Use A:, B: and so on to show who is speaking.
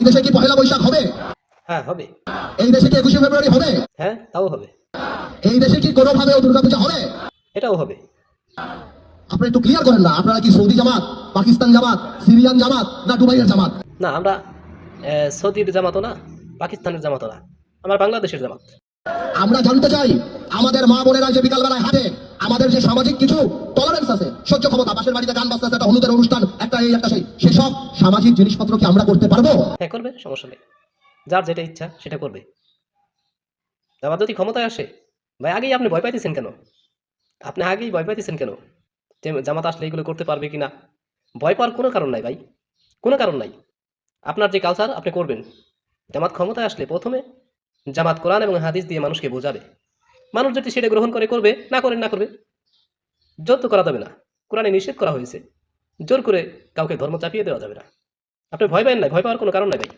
A: এই দেশে কি পহেলা বৈশাখ হবে?
B: হ্যাঁ হবে।
A: এই দেশে কি একুশে ফেব্রুয়ারি হবে?
B: হ্যাঁ তাও হবে।
A: এই দেশে কি কোনোভাবেও দুর্গাপূজা হবে?
B: এটাও হবে।
A: আপনি একটু ক্লিয়ার করেন না আপনারা কি সৌদি জামাত পাকিস্তান জামাত সিরিয়ান জামাত না দুবাইয়ের জামাত?
B: না আমরা সৌদির জামাতও না পাকিস্তানের জামাতও না আমার বাংলাদেশের জামাত।
A: আমরা জানতে চাই আমাদের মা বোনেরা যে বিকালবেলায় হাঁটে আমাদের যে সামাজিক কিছু টলারেন্স সহ্য ক্ষমতা পাশের বাড়িতে গান বাজতে একটা হলুদের অনুষ্ঠান, একটা এই, একটা সেই সেসব সামাজিক জিনিসপত্র কি আমরা করতে পারব?
B: হ্যাঁ করবে, সমস্যা নেই। যার যেটা ইচ্ছা, সেটা করবে। যদি ক্ষমতায় আসে, ভাই, আগেই আপনি ভয় পাইতেছেন কেন? আপনি আগেই ভয় পাইতেছেন কেন? যে জামাত আসলে এগুলো করতে পারবে কি না ভয় পাওয়ার কোনো কারণ নাই, ভাই। কোনো কারণ নাই। আপনার যে কালচার আপনি করবেন। জামাত ক্ষমতায় আসলে প্রথমে জামাত কোরআন এবং হাদিস দিয়ে মানুষকে বোঝাবে। মানুষ যদি সেটা গ্রহণ করে, করবে, না করেন, না করবে। জোর তো করা যাবে না। কোরআনে নিষেধ করা হয়েছে। জোর করে কাউকে ধর্ম চাপিয়ে দেওয়া যাবে না। আপনি ভয় পাবেন না ভয় পাওয়ার কোনো কারণ নাই ভাই।